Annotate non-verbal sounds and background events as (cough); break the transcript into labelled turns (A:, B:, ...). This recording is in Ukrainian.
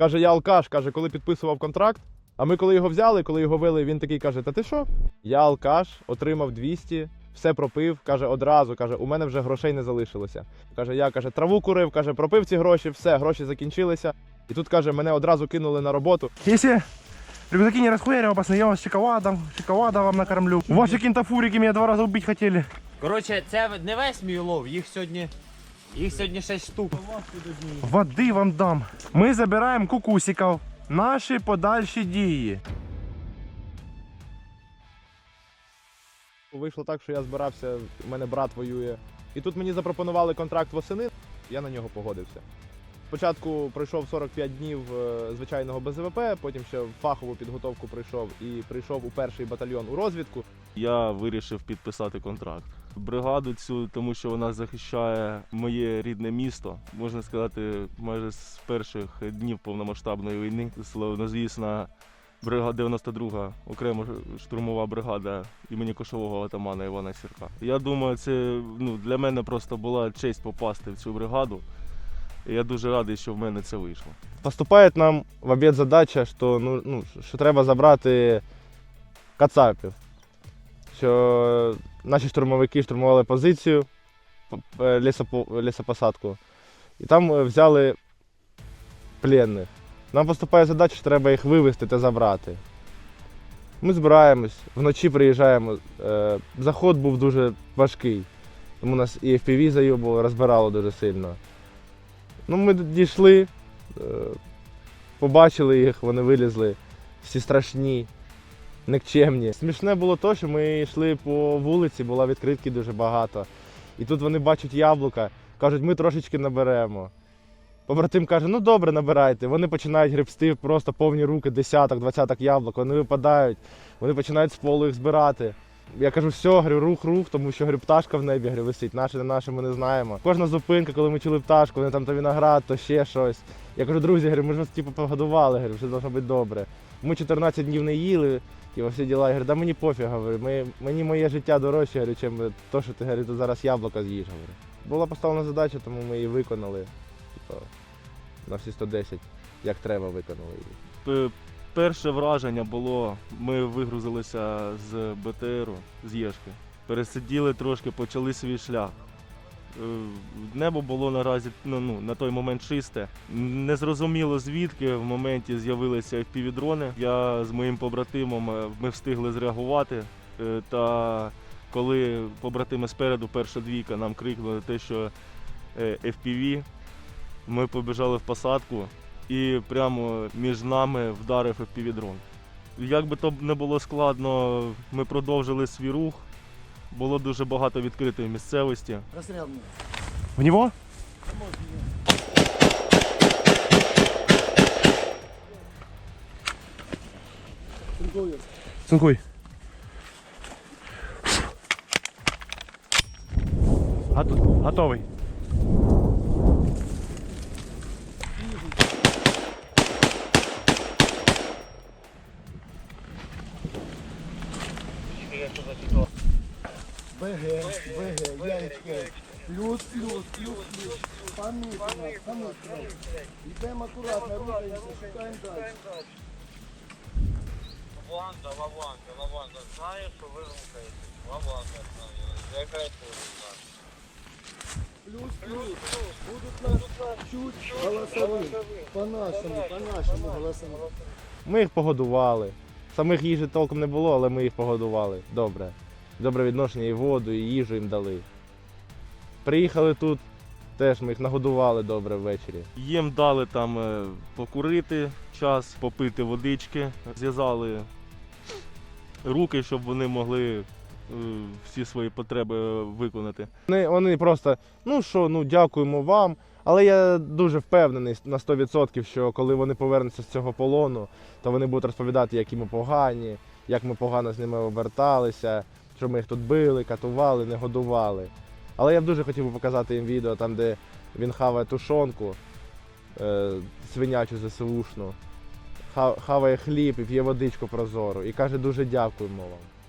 A: Каже, я алкаш, каже, коли підписував контракт. А ми коли його взяли, коли його вели, він такий каже: Та ти що? Я алкаш, отримав 200, все пропив. каже, одразу. каже, у мене вже грошей не залишилося. Каже, я каже, траву курив, каже, пропив ці гроші, все, гроші закінчилися. І тут каже, мене одразу кинули на роботу.
B: Если рюкзаки не пацаны, я вас шоколадом, шоколада вам накормлю. Ваши кентафурики меня два раза убить хотели.
C: Коротше, це не весь мій улов, їх сьогодні. Їх сьогодні 6 штук.
B: Води вам дам. Ми забираємо кукусиків. Наші подальші дії.
A: Вийшло так, що я збирався, у мене брат воює. І тут мені запропонували контракт восени, я на нього погодився. Спочатку пройшов 45 днів е, звичайного БЗВП, потім ще фахову підготовку прийшов і прийшов у перший батальйон у розвідку.
D: Я вирішив підписати контракт. Бригаду цю, тому що вона захищає моє рідне місто. Можна сказати, майже з перших днів повномасштабної війни. Славнозвісна бригада 92-га окрема штурмова бригада імені кошового атамана Івана Сірка. Я думаю, це ну, для мене просто була честь попасти в цю бригаду. І я дуже радий, що в мене це вийшло.
A: Поступає нам в обід задача, що, ну, ну, що треба забрати кацапів. Що наші штурмовики штурмували позицію, лісопосадку, і там е, взяли пленних. Нам поступає задача, що треба їх вивезти та забрати. Ми збираємось, вночі приїжджаємо. Е, Заход був дуже важкий. Тому нас і FPV зайобувало, розбирало дуже сильно. Ну, ми дійшли, е, побачили їх, вони вилізли, всі страшні, (laughs) никчемні. Смішне було те, що ми йшли по вулиці, була відкритки дуже багато. І тут вони бачать яблука, кажуть, ми трошечки наберемо. Побратим каже, ну добре, набирайте. Вони починають гребсти, просто повні руки, десяток, двадцяток яблук, вони випадають, вони починають з полу їх збирати. Я кажу, все, говорю, рух, рух, тому що говорю, пташка в небі говорю, висить, наше, не наше, ми не знаємо. Кожна зупинка, коли ми чули пташку, вони там то виноград, то ще щось. Я кажу, друзі, говорю, ми ж вас типу погодували, говорю, все должно бути добре. Ми 14 днів не їли, і всі діла. Я говорю, да мені пофіг, говорю, ми, мені моє життя дорожче, говорю, чим то, що ти говорю, тут зараз яблука з'їш. Говорю. Була поставлена задача, тому ми її виконали. Типу, на всі 110, як треба, виконали її.
D: Перше враження було, ми вигрузилися з БТРу, з Єшки. Пересиділи трошки, почали свій шлях. Е, Небо було наразі ну, ну, на той момент чисте. Незрозуміло звідки в моменті з'явилися FPV-дрони. Я з моїм побратимом е, ми встигли зреагувати. Е, Та коли побратими спереду, перша двійка, нам крикнули те, що FPV, ми побіжали в посадку і прямо між нами вдарив FPV-дрон. Як би то не було складно, ми продовжили свій рух. Було дуже багато відкритої місцевості.
B: В него? Цинкуй. Гото- Готовий.
E: БГ, БГ, яєчки. Плюс, плюс, плюс, плюс. Помітно, помітно. Йдемо акуратно, рухаємося, шукаємо далі.
F: Лаванда, лаванда, лаванда. Знаю, що ви рухаєтесь. Лаванда знаю. Я кайфую, знаю.
E: Плюс, плюс. Будуть нас чуть голосові. По-нашому, по-нашому голосові.
A: Ми їх погодували. Самих їжі толком не було, але ми їх погодували. Добре. Добре відношення і воду, і їжу їм дали. Приїхали тут, теж ми їх нагодували добре ввечері.
D: Їм дали там е, покурити час, попити водички, зв'язали руки, щоб вони могли е, всі свої потреби виконати.
A: Вони, вони просто, ну що, ну дякуємо вам. Але я дуже впевнений на 100%, що коли вони повернуться з цього полону, то вони будуть розповідати, які ми погані, як ми погано з ними оберталися, що ми їх тут били, катували, не годували. Але я б дуже хотів би показати їм відео, там, де він хаває тушонку, е, свинячу ЗСУшну, хаває хліб і п'є водичку прозору. І каже, дуже дякуємо вам.